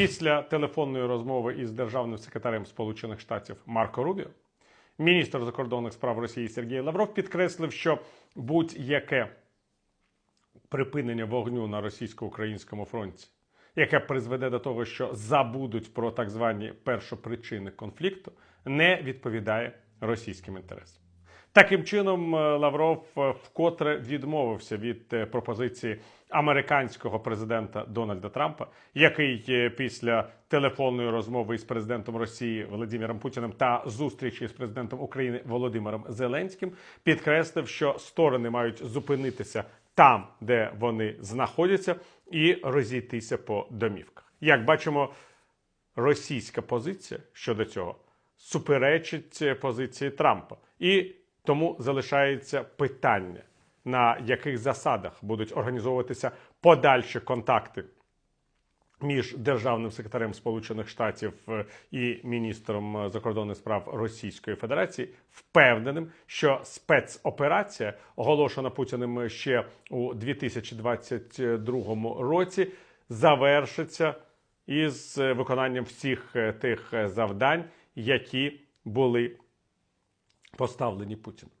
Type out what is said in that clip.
Після телефонної розмови із державним секретарем Сполучених Штатів Марко Рубіо, міністр закордонних справ Росії Сергій Лавров підкреслив, що будь-яке припинення вогню на російсько-українському фронті, яке призведе до того, що забудуть про так звані першопричини конфлікту, не відповідає російським інтересам. Таким чином, е, Лавров е, вкотре відмовився від е, пропозиції американського президента Дональда Трампа, який після телефонної розмови із президентом Росії Володимиром Путіним та зустрічі з президентом України Володимиром Зеленським підкреслив, що сторони мають зупинитися там, де вони знаходяться, і розійтися по домівках. Як бачимо, російська позиція щодо цього суперечить позиції Трампа. І тому залишається питання, на яких засадах будуть організовуватися подальші контакти між державним секретарем Сполучених Штатів е, і міністром е, закордонних справ Російської Федерації, впевненим, що спецоперація, оголошена Путіним ще у 2022 році, завершиться із е, виконанням всіх тих завдань, які були поставлені Путіним.